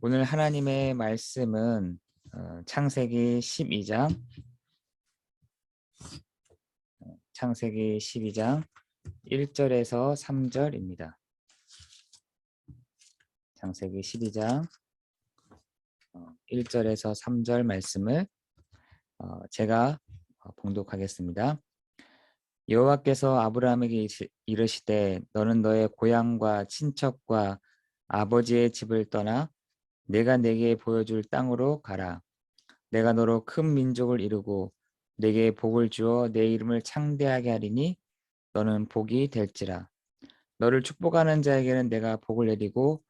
오늘 하나님의 말씀은 어, 창세기 12장 어, 창세기 12장 1절에서 3절입니다. 창세기 12장 1절에서 3절 말씀을 어, 제가 봉독하겠습니다. 여호와께서 아브라함에게 이르시되 너는 너의 고향과 친척과 아버지의 집을 떠나 내가 내게 보여줄 땅으로 가라. 내가 너로 큰 민족을 이루고 내게 복을 주어 내 이름을 창대하게 하리니 너는 복이 될지라. 너를 축복하는 자에게는 내가 복을 내리고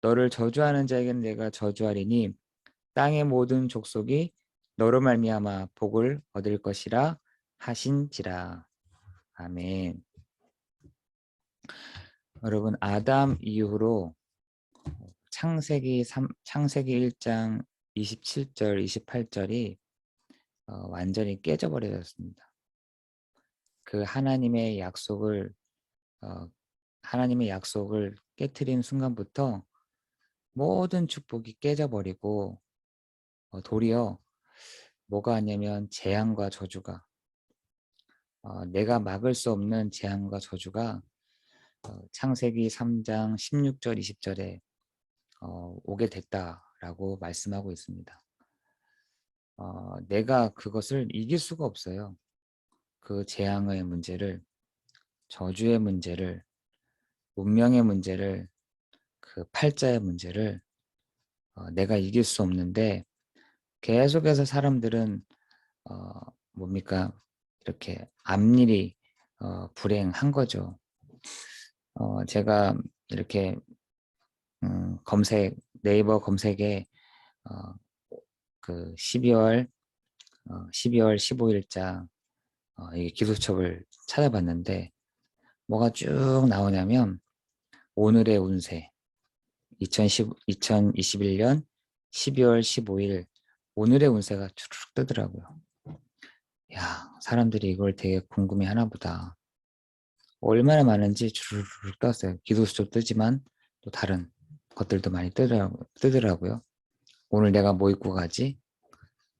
너를 저주하는 자에게는 내가 저주하리니 땅의 모든 족속이 너로 말미암아 복을 얻을 것이라 하신지라. 아멘. 여러분 아담 이후로 창세기 3, 창세기 1장 27절, 28절이 어, 완전히 깨져버려졌습니다. 그 하나님의 약속을 어, 하나님의 약속을 깨뜨린 순간부터 모든 축복이 깨져버리고 어, 도리어 뭐가 아니면 재앙과 저주가 어, 내가 막을 수 없는 재앙과 저주가 어, 창세기 3장 16절 20절에 어, 오게 됐다라고 말씀하고 있습니다. 어, 내가 그것을 이길 수가 없어요. 그 재앙의 문제를, 저주의 문제를, 운명의 문제를, 그 팔자의 문제를 어, 내가 이길 수 없는데 계속해서 사람들은 어, 뭡니까 이렇게 앞일이 어, 불행한 거죠. 어, 제가 이렇게 음, 검색 네이버 검색에 어, 그 12월 어, 12월 15일자 어, 이 기도첩을 찾아봤는데 뭐가 쭉 나오냐면 오늘의 운세 2010, 2021년 12월 15일 오늘의 운세가 주르륵 뜨더라고요. 야 사람들이 이걸 되게 궁금해 하나 보다. 얼마나 많은지 주르륵 떴어요. 기도수첩 뜨지만 또 다른 것들도 많이 뜨더라고요. 오늘 내가 뭐 입고 가지?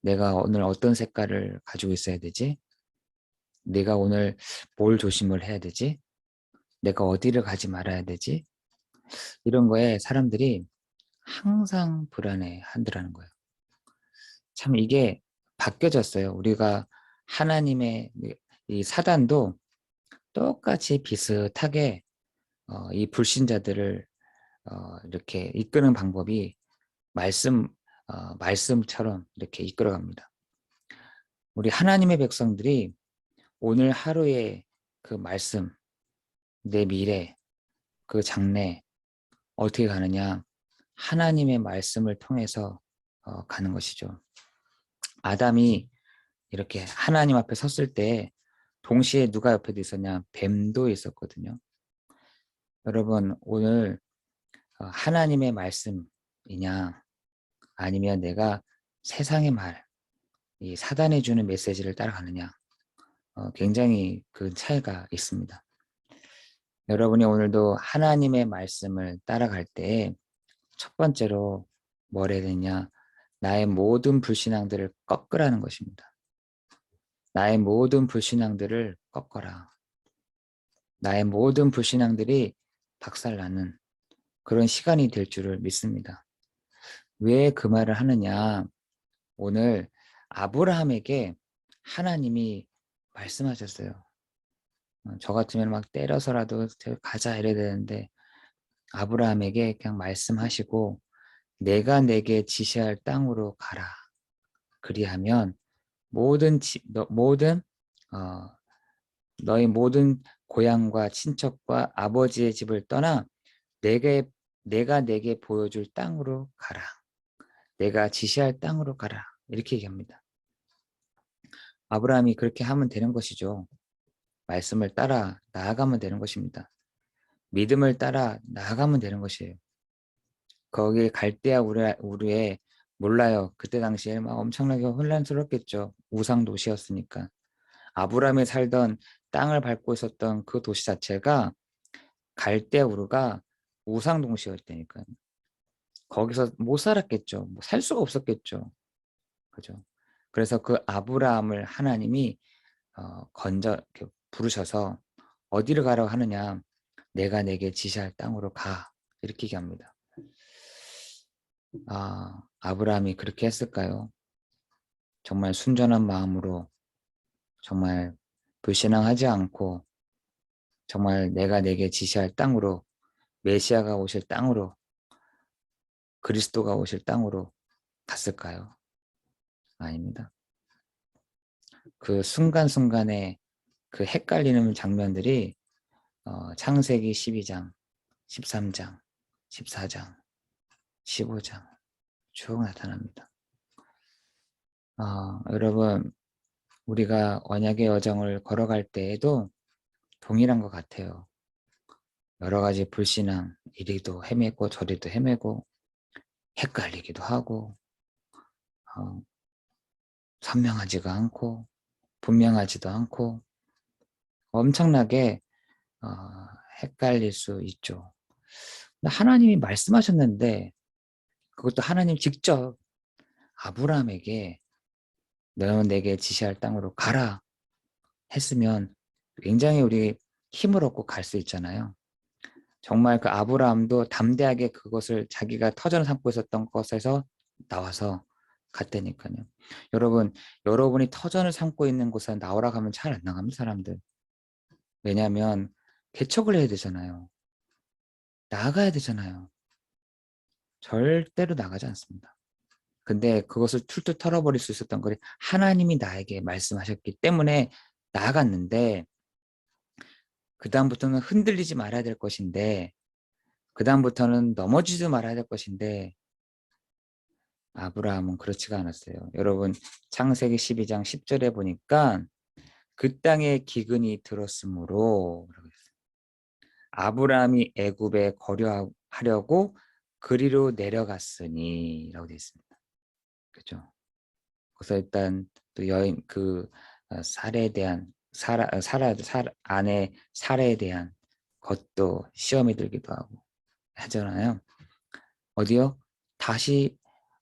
내가 오늘 어떤 색깔을 가지고 있어야 되지? 내가 오늘 뭘 조심을 해야 되지? 내가 어디를 가지 말아야 되지? 이런 거에 사람들이 항상 불안해 한다는 거예요. 참 이게 바뀌어졌어요. 우리가 하나님의 이 사단도 똑같이 비슷하게 어, 이 불신자들을 어, 이렇게 이끄는 방법이 말씀 어, 말씀처럼 이렇게 이끌어갑니다. 우리 하나님의 백성들이 오늘 하루의 그 말씀, 내 미래, 그 장래 어떻게 가느냐? 하나님의 말씀을 통해서 어, 가는 것이죠. 아담이 이렇게 하나님 앞에 섰을 때 동시에 누가 옆에도 있었냐? 뱀도 있었거든요. 여러분 오늘 어, 하나님의 말씀이냐 아니면 내가 세상의 말, 이 사단이 주는 메시지를 따라가느냐 어, 굉장히 그 차이가 있습니다. 여러분이 오늘도 하나님의 말씀을 따라갈 때 첫 번째로 뭘 해야 되냐 나의 모든 불신앙들을 꺾으라는 것입니다. 나의 모든 불신앙들을 꺾어라. 나의 모든 불신앙들이 박살나는 그런 시간이 될 줄을 믿습니다. 왜 그 말을 하느냐? 오늘 아브라함에게 하나님이 말씀하셨어요. 어, 저 같으면 막 때려서라도 가자 이래야 되는데 아브라함에게 그냥 말씀하시고 내가 내게 지시할 땅으로 가라. 그리하면 모든 지, 너, 모든 어, 너희 모든 고향과 친척과 아버지의 집을 떠나 내게 내가 내게 보여줄 땅으로 가라. 내가 지시할 땅으로 가라. 이렇게 얘기합니다. 아브라함이 그렇게 하면 되는 것이죠. 말씀을 따라 나아가면 되는 것입니다. 믿음을 따라 나아가면 되는 것이에요. 거기 갈대아 우르에 몰라요. 그때 당시에 막 엄청나게 혼란스럽겠죠. 우상 도시였으니까. 아브라함이 살던 땅을 밟고 있었던 그 도시 자체가 갈대아 우르가 우상 동시였다니까요. 거기서 못 살았겠죠. 뭐 살 수가 없었겠죠. 그죠? 그래서 그 아브라함을 하나님이 어, 건져 부르셔서 어디를 가라고 하느냐? 내가 내게 지시할 땅으로 가 이렇게 얘기합니다. 아 아브라함이 그렇게 했을까요? 정말 순전한 마음으로 정말 불신앙하지 않고 정말 내가 내게 지시할 땅으로 메시아가 오실 땅으로 그리스도가 오실 땅으로 갔을까요? 아닙니다. 그 순간순간에 그 헷갈리는 장면들이 어, 창세기 12장, 13장, 14장, 15장 쭉 나타납니다. 어, 여러분 우리가 언약의 여정을 걸어갈 때에도 동일한 것 같아요. 여러 가지 불신앙, 이리도 헤매고 저리도 헤매고 헷갈리기도 하고 어, 선명하지가 않고 분명하지도 않고 엄청나게 어, 헷갈릴 수 있죠. 하나님이 말씀하셨는데 그것도 하나님 직접 아브라함에게 너는 내게 지시할 땅으로 가라 했으면 굉장히 우리 힘을 얻고 갈 수 있잖아요. 정말 그 아브라함도 담대하게 그것을 자기가 터전을 삼고 있었던 것에서 나와서 갔다니까요. 여러분, 여러분이 터전을 삼고 있는 곳에 나오라 하면 잘 안 나갑니다, 사람들. 왜냐하면 개척을 해야 되잖아요. 나가야 되잖아요. 절대로 나가지 않습니다. 근데 그것을 툴툴 털어버릴 수 있었던 것이 하나님이 나에게 말씀하셨기 때문에 나아갔는데 그 다음부터는 흔들리지 말아야 될 것인데 그 다음부터는 넘어지지 말아야 될 것인데 아브라함은 그렇지가 않았어요. 여러분 창세기 12장 10절에 보니까 그 땅에 기근이 들었으므로 아브라함이 애굽에 거류하려고 그리로 내려갔으니 라고 되어 있습니다. 그죠? 그래서 일단 또 여인 그 어, 살에 대한 사라, 어, 사라, 살, 안에 살에 대한 것도 시험이 들기도 하고 하잖아요. 어디요? 다시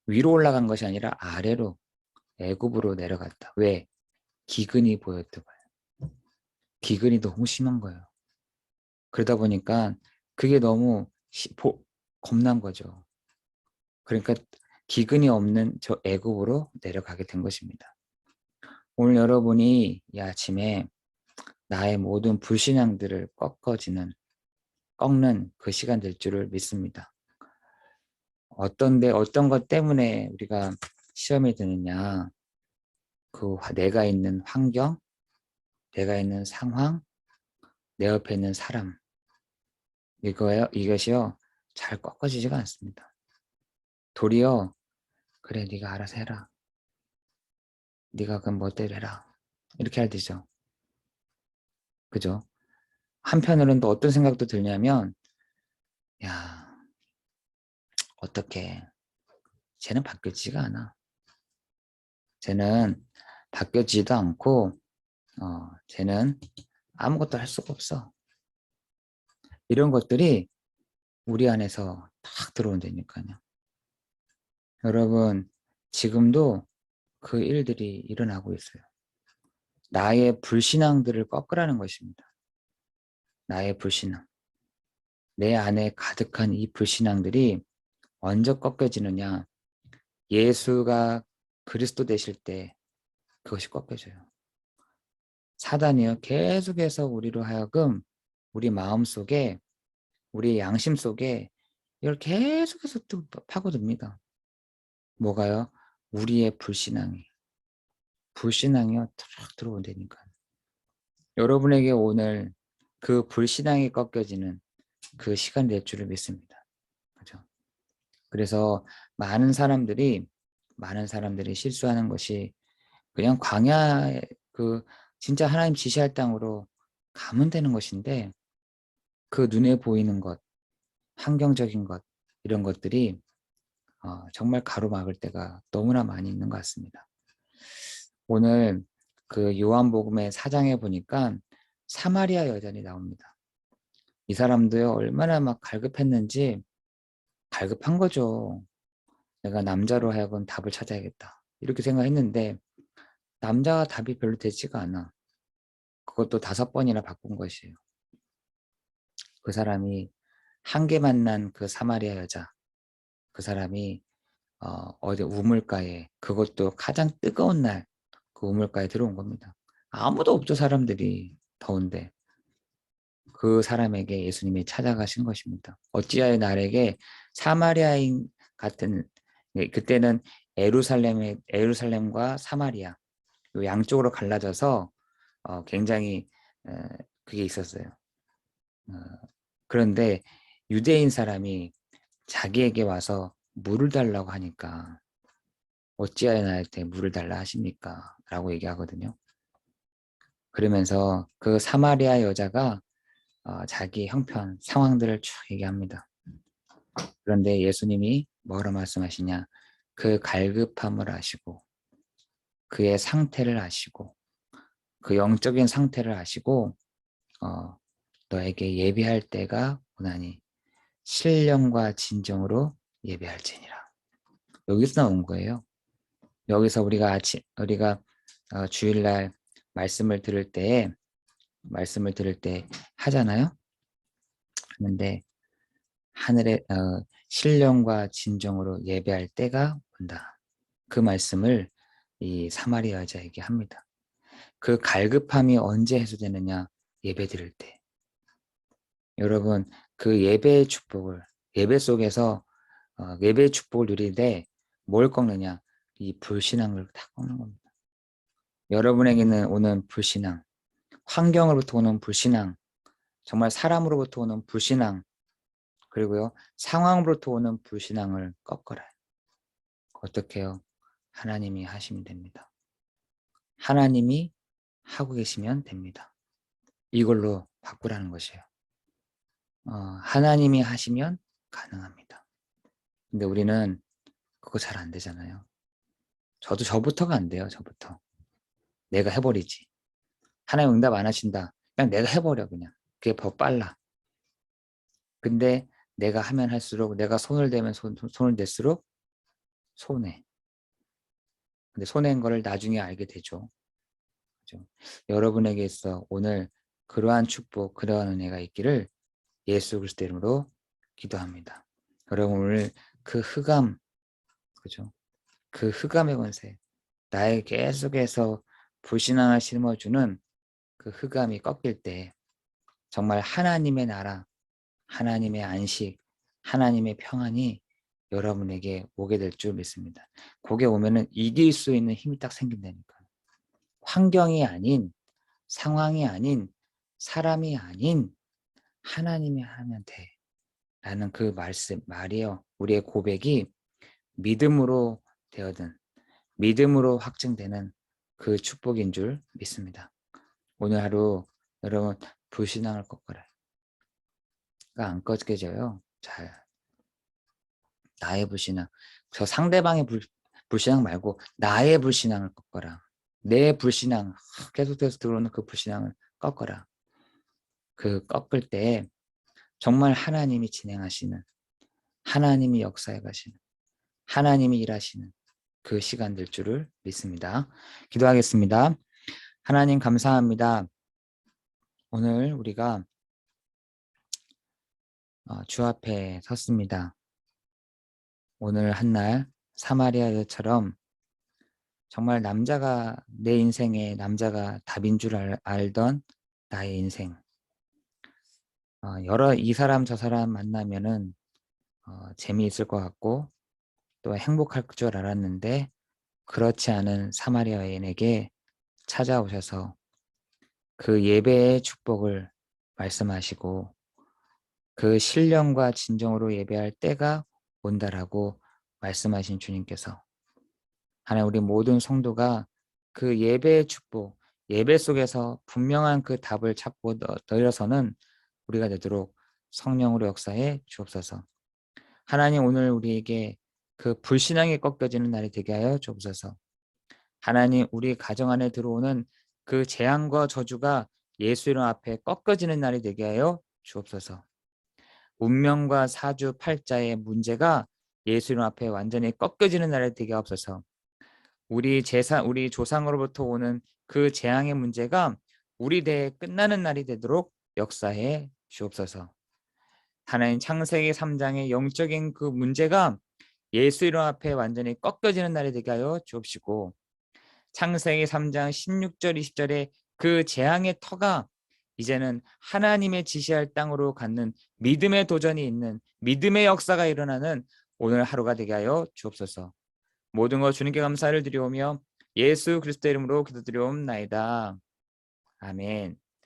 위로 올라간 것이 아니라 아래로 애굽으로 내려갔다. 왜? 기근이 보였던 거예요. 기근이 너무 심한 거예요. 그러다 보니까 그게 너무 시, 보, 겁난 거죠. 그러니까 기근이 없는 저 애굽으로 내려가게 된 것입니다. 오늘 여러분이 이 아침에 나의 모든 불신앙들을 꺾어지는 꺾는 그 시간 될 줄을 믿습니다. 어떤데 어떤 것 때문에 우리가 시험에 드느냐 그 내가 있는 환경 내가 있는 상황 내 옆에 있는 사람 이거요 이것이요 잘 꺾어지지가 않습니다. 도리어 그래 네가 알아서 해라 네가 그럼 멋대로 해라. 이렇게 할 되죠. 그죠? 한편으로는 또 어떤 생각도 들냐면 야 어떻게? 쟤는 바뀌지가 않아. 쟤는 바뀌지도 않고 어, 쟤는 아무것도 할 수가 없어. 이런 것들이 우리 안에서 탁 들어온다니까요. 여러분 지금도 그 일들이 일어나고 있어요. 나의 불신앙들을 꺾으라는 것입니다. 나의 불신앙. 내 안에 가득한 이 불신앙들이 언제 꺾여지느냐. 예수가 그리스도 되실 때 그것이 꺾여져요. 사단이요. 계속해서 우리로 하여금 우리 마음 속에 우리 양심 속에 이걸 계속해서 또 파고듭니다. 뭐가요? 우리의 불신앙이 불신앙이요 탁 들어온다니까. 여러분에게 오늘 그 불신앙이 꺾여지는 그 시간 될 줄을 믿습니다. 그죠? 그래서 많은 사람들이 많은 사람들이 실수하는 것이 그냥 광야 그 진짜 하나님 지시할 땅으로 가면 되는 것인데 그 눈에 보이는 것 환경적인 것 이런 것들이 어, 정말 가로막을 때가 너무나 많이 있는 것 같습니다. 오늘 그 요한복음의 사장에 보니까 사마리아 여전이 나옵니다. 이 사람도요 얼마나 막 갈급했는지 갈급한 거죠. 내가 남자로 하여금 답을 찾아야겠다. 이렇게 생각했는데 남자가 답이 별로 되지가 않아. 그것도 다섯 번이나 바꾼 것이에요. 그 사람이 한 개 만난 그 사마리아 여자 그 사람이 어, 어디 우물가에 그것도 가장 뜨거운 날 그 우물가에 들어온 겁니다. 아무도 없죠 사람들이 더운데 그 사람에게 예수님이 찾아가신 것입니다. 어찌하여 나에게 사마리아인 같은 네, 그때는 에루살렘의 에루살렘과 사마리아 요 양쪽으로 갈라져서 어, 굉장히 에, 그게 있었어요. 어, 그런데 유대인 사람이 자기에게 와서 물을 달라고 하니까 어찌하여 나한테 물을 달라 하십니까? 라고 얘기하거든요. 그러면서 그 사마리아 여자가 어, 자기 형편, 상황들을 쭉 얘기합니다. 그런데 예수님이 뭐라 말씀하시냐? 그 갈급함을 아시고 그의 상태를 아시고 그 영적인 상태를 아시고 어, 너에게 예비할 때가 오나니 신령과 진정으로 예배할지니라. 여기서 나온 거예요. 여기서 우리가 아침 우리가 어, 주일날 말씀을 들을 때 말씀을 들을 때 하잖아요. 하는데 하늘의 어, 신령과 진정으로 예배할 때가 온다. 그 말씀을 이 사마리아 여자에게 합니다. 그 갈급함이 언제 해소되느냐? 예배 드릴 때. 여러분 그 예배의 축복을 예배 속에서 어, 예배의 축복을 누리되 뭘 꺾느냐? 이 불신앙을 다 꺾는 겁니다. 여러분에게는 오는 불신앙, 환경으로부터 오는 불신앙, 정말 사람으로부터 오는 불신앙, 그리고요 상황으로부터 오는 불신앙을 꺾어라. 어떻게 요 하나님이 하시면 됩니다. 하나님이 하고 계시면 됩니다. 이걸로 바꾸라는 것이에요. 어, 하나님이 하시면 가능합니다. 근데 우리는 그거 잘 안 되잖아요. 저도 저부터가 안 돼요. 저부터. 내가 해버리지. 하나님 응답 안 하신다. 그냥 내가 해버려 그냥. 그게 더 빨라. 근데 내가 하면 할수록 내가 손을 대면 손, 손을 댈수록 손해. 근데 손해인 거를 나중에 알게 되죠. 그렇죠? 여러분에게 있어 오늘 그러한 축복, 그러한 은혜가 있기를 예수 그리스도 이름으로 기도합니다. 여러분 오늘 그 흑암 그죠? 그 흑암의 권세 나의 계속해서 불신앙을 심어주는 그 흑암이 꺾일 때 정말 하나님의 나라, 하나님의 안식, 하나님의 평안이 여러분에게 오게 될 줄 믿습니다. 거기에 오면은 이길 수 있는 힘이 딱 생긴다니까. 환경이 아닌 상황이 아닌 사람이 아닌 하나님이 하면 돼. 라는 그 말씀, 말이에요. 우리의 고백이 믿음으로 되어든, 믿음으로 확증되는 그 축복인 줄 믿습니다. 오늘 하루 여러분 불신앙을 꺾어라. 안 꺾여져요. 잘. 나의 불신앙. 저 상대방의 불, 불신앙 말고 나의 불신앙을 꺾어라. 내 불신앙, 계속해서 들어오는 그 불신앙을 꺾어라. 그 꺾을 때 정말 하나님이 진행하시는 하나님이 역사해 가시는 하나님이 일하시는 그 시간 될 줄을 믿습니다. 기도하겠습니다. 하나님 감사합니다. 오늘 우리가 어, 주 앞에 섰습니다. 오늘 한날 사마리아처럼 정말 남자가 내 인생에 남자가 답인 줄 알, 알던 나의 인생 어, 여러 이 사람 저 사람 만나면은 어, 재미있을 것 같고 또 행복할 줄 알았는데 그렇지 않은 사마리아 여인에게 찾아오셔서 그 예배의 축복을 말씀하시고 그 신령과 진정으로 예배할 때가 온다라고 말씀하신 주님께서 하나님 우리 모든 성도가 그 예배의 축복, 예배 속에서 분명한 그 답을 찾고 너려서는 우리가 되도록 성령으로 역사해 주옵소서. 하나님 오늘 우리에게 그 불신앙이 꺾여지는 날이 되게 하여 주옵소서. 하나님 우리 가정 안에 들어오는 그 재앙과 저주가 예수 이름 앞에 꺾어지는 날이 되게 하여 주옵소서. 운명과 사주 팔자의 문제가 예수 이름 앞에 완전히 꺾여지는 날이 되게 없어서 우리 제사 우리 조상으로부터 오는 그 재앙의 문제가 우리 대에 끝나는 날이 되도록 역사해 주옵소서. 하나님 창세기 3장의 영적인 그 문제가 예수 이름 앞에 완전히 꺾여지는 날이 되게 하여 주옵시고 창세기 3장 16절 20절에 그 재앙의 터가 이제는 하나님의 지시할 땅으로 갖는 믿음의 도전이 있는 믿음의 역사가 일어나는 오늘 하루가 되게 하여 주옵소서. 모든 것 주님께 감사를 드리오며 예수 그리스도 이름으로 기도드리옵나이다. 아멘.